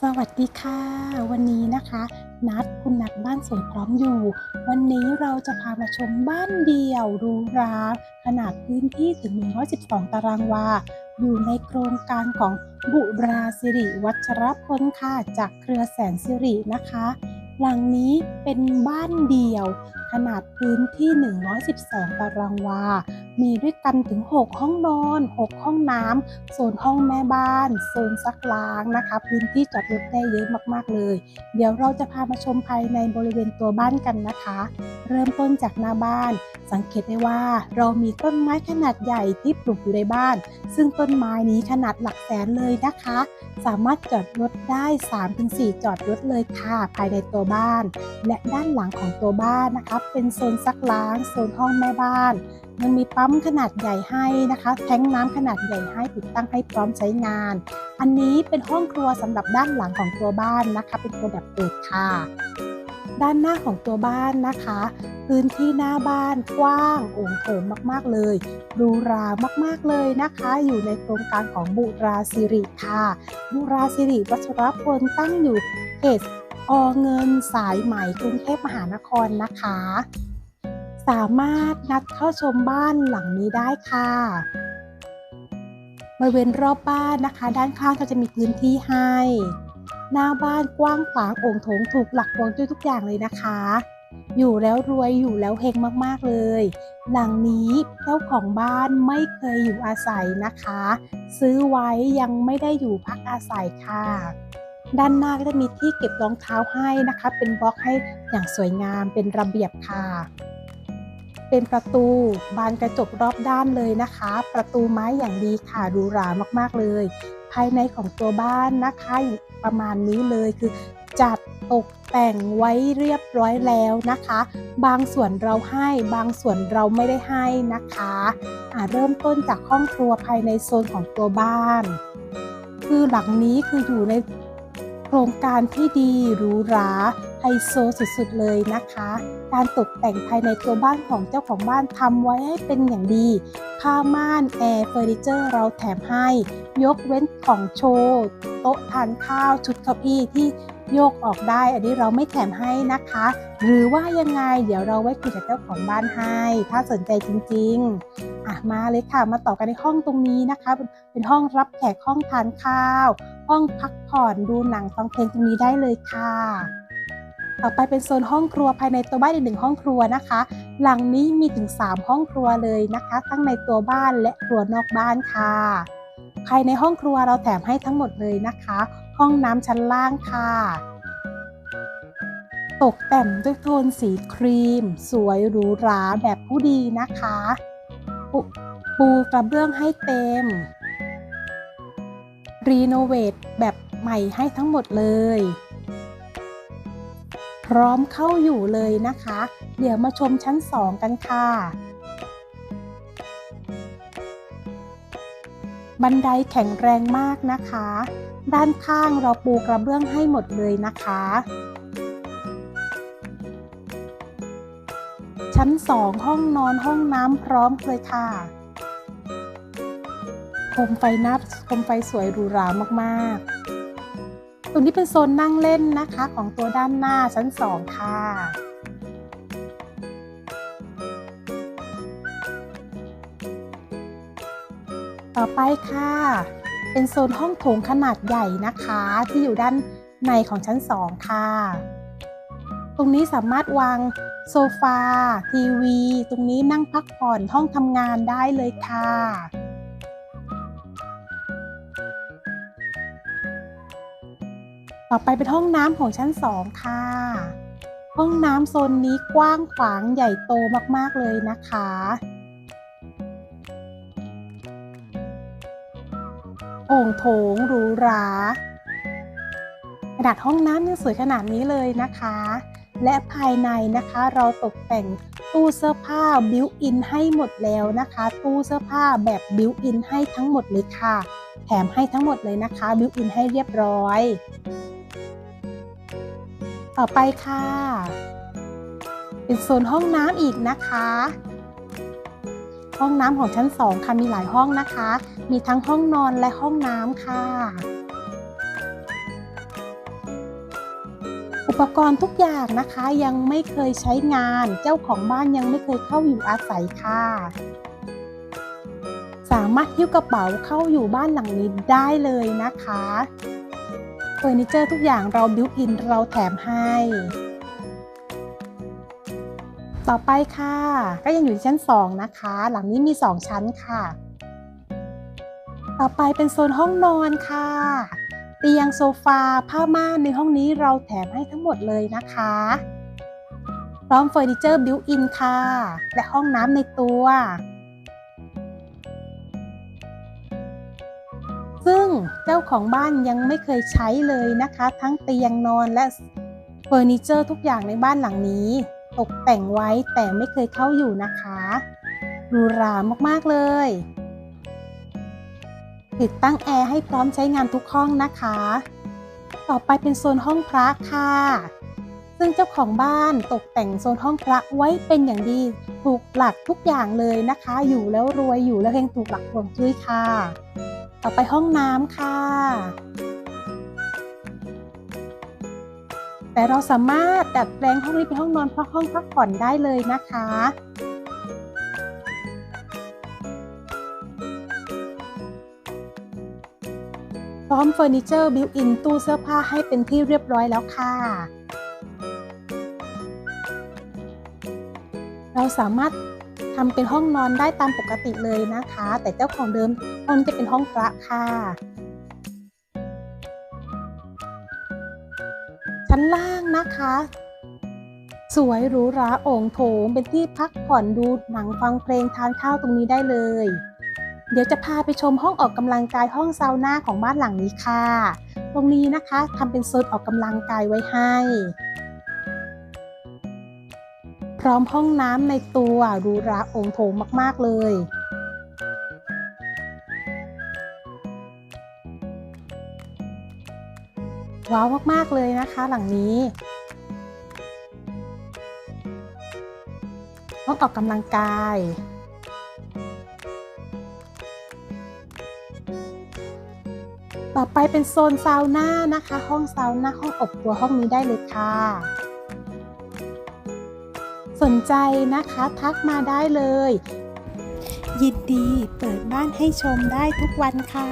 สวัสดีค่ะ วันนี้นะคะ นัดคุณนัดบ้านสวยพร้อมอยู่ วันนี้เราจะพามาชมบ้านเดี่ยวรูหราขนาดพื้นที่ถึง 112 ตารางวา อยู่ในโครงการของบุราสิริวัชรพลค่ะจากเครือแสนสิรินะคะ หลังนี้เป็นบ้านเดี่ยว ขนาดพื้นที่ 112 ตารางวา มีด้วยกันถึง 6 ห้องนอน 6 ห้องน้ำโซนห้องแม่บ้าน โซนซักล้างนะคะ พื้นที่จอดรถได้เยอะมากๆเลย เดี๋ยวเราจะพามาชมภายในบริเวณตัวบ้านกันนะคะ เริ่มต้นจากหน้าบ้าน สังเกตได้ว่าเรามีต้นไม้ขนาดใหญ่ที่ปลูกอยู่ในบ้าน ซึ่งต้นไม้นี้ขนาดหลักแสนเลยนะคะ สามารถจอดรถได้ 3-4 จอดรถเลยค่ะภายในตัวบ้าน และด้านหลังของตัวบ้านนะคะเป็นโซนซักล้างโซนห้องแม่บ้านยังมีปั๊มขนาดใหญ่ให้นะคะ แทงน้ำขนาดใหญ่ให้ติดตั้งให้พร้อมใช้งาน อันนี้เป็นห้องครัวสำหรับด้านหลังของตัวบ้านนะคะ เป็นตัวแบบเปิดค่ะ ด้านหน้าของตัวบ้านนะคะ พื้นที่หน้าบ้านกว้างโอ่งโถงมากๆเลยหรูรามากๆเลยนะคะ อยู่ในโครงการของบุราสิริค่ะบุราสิริวัชรพลตั้งอยู่เขต อเงินสายไหมกรุงเทพมหานครนะคะ สามารถนัดเข้าชมบ้านหลังนี้ได้ค่ะบริเวณรอบบ้านนะคะ ด้านข้างก็จะมีพื้นที่ให้ หน้าบ้านกว้างขวางโอ่งโถงถูกหลักฮวงจุ้ยทุกอย่างเลยนะคะ อยู่แล้วรวยอยู่แล้วเฮงมากๆเลย หลังนี้เจ้าของบ้านไม่เคยอยู่อาศัยนะคะ ซื้อไว้ยังไม่ได้อยู่พักอาศัยค่ะ ด้านหน้าก็จะมีที่เก็บรองเท้าให้นะคะ เป็นบล็อกให้อย่างสวยงามเป็นระเบียบค่ะ เป็นประตูบานกระจกรอบด้านเลยนะคะ ประตูไม้อย่างดีค่ะหรูหรามากๆเลย ภายในของตัวบ้านนะคะประมาณนี้เลยคือจัดตกแต่งไว้เรียบร้อยแล้วนะคะ บางส่วนเราให้บางส่วนเราไม่ได้ให้นะคะอาเริ่มต้นจากห้องครัวภายในโซนของตัวบ้าน คือหลังนี้คืออยู่ใน ครงการที่ดีหรูหราไฮโซสุดๆเลยนะคะ การตกแต่งภายในตัวบ้านของเจ้าของบ้านทำไว้ให้เป็นอย่างดี ผ้าม่านแอร์เฟอร์นิเจอร์เราแถมให้ ยกเว้นของโชว์ โต๊ะทานข้าวชุดเก้าอี้ที่ โยกออกได้ อันนี้เราไม่แถมให้นะคะ หรือว่ายังไงเดี๋ยวเราไว้คุยกับเจ้าของบ้านให้ ถ้าสนใจจริงๆอะมาเลยค่ะ มาต่อกันในห้องตรงนี้นะคะ เป็นห้องรับแขกห้องทานข้าว ห้องพักผ่อนดูหนังฟังเพลงตรงนี้ได้เลยค่ะต่อไปเป็นโซนห้องครัวภายในตัวบ้านอีกหนึ่งห้องครัวนะคะ หลังนี้มีถึง 3 ห้องครัวเลยนะคะ ทั้งในตัวบ้านและครัวนอกบ้านค่ะ ภายในห้องครัวเราแถมให้ทั้งหมดเลยนะคะ ห้องน้ำชั้นล่างค่ะ ตกแต่งด้วยโทนสีครีม สวยหรูหราแบบผู้ดีนะคะปปูกระเบื้องให้เต็ม รีโนเวทแบบใหม่ให้ทั้งหมดเลย พร้อมเข้าอยู่เลยนะคะ เดี๋ยวมาชมชั้น 2 กันค่ะ บันไดแข็งแรงมากนะคะ ด้านข้างเราปูกระเบื้องให้หมดเลยนะคะ ชั้น 2 ห้องนอนห้องน้ำพร้อมเลยค่ะโคมไฟนับโคมไฟสวยหรูหรามากๆ ตรงนี้เป็นโซนนั่งเล่นนะคะของตัวด้านหน้าชั้น 2 ค่ะ ต่อไปค่ะ เป็นโซนห้องโถงขนาดใหญ่นะคะ ที่อยู่ด้านในของชั้น 2 ค่ะ ตรงนี้สามารถวางโซฟา ทีวี ตรงนี้นั่งพักผ่อนห้องทำงานได้เลยค่ะ ต่อไปเป็นห้องน้ำของชั้น 2 ค่ะ ห้องน้ำโซนนี้กว้างขวางใหญ่โตมากๆเลยนะคะ โอ่งโถงหรูหรา ขนาดห้องน้ำยังสวยขนาดนี้เลยนะคะ และภายในนะคะเราตกแต่งตู้เสื้อผ้าบิวอินให้หมดแล้วนะคะ ตู้เสื้อผ้าแบบบิวอินให้ทั้งหมดเลยค่ะ แถมให้ทั้งหมดเลยนะคะบิวอินให้เรียบร้อย ต่อไปค่ะ เป็นโซนห้องน้ำอีกนะคะห้องน้ำของชั้น 2 ค่ะมีหลายห้องนะคะ มีทั้งห้องนอนและห้องน้ำค่ะ อุปกรณ์ทุกอย่างนะคะยังไม่เคยใช้งาน เจ้าของบ้านยังไม่เคยเข้าอยู่อาศัยค่ะ สามารถหิ้วกระเป๋าเข้าอยู่บ้านหลังนี้ได้เลยนะคะเฟอร์นิเจอร์ทุกอย่างเราบิวอินเราแถมให้ต่อไปค่ะ ก็ยังอยู่ที่ชั้น 2 นะคะ หลังนี้มี 2 ชั้นค่ะ ต่อไปเป็นโซนห้องนอนค่ะ เตียงโซฟาผ้าม่านในห้องนี้เราแถมให้ทั้งหมดเลยนะคะ พร้อมเฟอร์นิเจอร์บิวอินค่ะ และห้องน้ำในตัว ซึ่งเจ้าของบ้านยังไม่เคยใช้เลยนะคะ ทั้งเตียงนอนและเฟอร์นิเจอร์ทุกอย่างในบ้านหลังนี้ ตกแต่งไว้แต่ไม่เคยเข้าอยู่นะคะหรูหรามากๆเลย ติดตั้งแอร์ให้พร้อมใช้งานทุกห้องนะคะ ต่อไปเป็นโซนห้องพระค่ะ ซึ่งเจ้าของบ้านตกแต่งโซนห้องพระไว้เป็นอย่างดี ถูกหลักทุกอย่างเลยนะคะ อยู่แล้วรวยอยู่แล้วเฮงถูกหลักห่วงจุ้ยค่ะ ต่อไปห้องน้ำค่ะ แต่เราสามารถดัดแปลงห้องนี้เป็นห้องนอนเพราะห้องพักผ่อนได้เลยนะคะ ร้อมเฟอร์นิเจอร์บิวอินตู้เสื้อผ้าให้เป็นที่เรียบร้อยแล้วค่ะ เราสามารถทำเป็นห้องนอนได้ตามปกติเลยนะคะ แต่เจ้าของเดิมห้องนี้จะเป็นห้องพระค่ะ ชั้นล่างนะคะ สวยหรูหราโอ่งโถงเป็นที่พักผ่อนดูหนังฟังเพลงทานข้าวตรงนี้ได้เลย เดี๋ยวจะพาไปชมห้องออกกำลังกายห้องซาวน่าของบ้านหลังนี้ค่ะ ตรงนี้นะคะทำเป็นโซนออกกำลังกายไว้ให้ พร้อมห้องน้ำในตัวหรูราโอ่งโถงมาก ๆ เลยว้าวมาก ๆ เลยนะคะหลังนี้ห้องออกกำลังกาย ต่อไปเป็นโซนซาวน่านะคะ ห้องซาวน่าห้องอบตัวห้องนี้ได้เลยค่ะ สนใจนะคะทักมาได้เลย ยินดีเปิดบ้านให้ชมได้ทุกวันค่ะ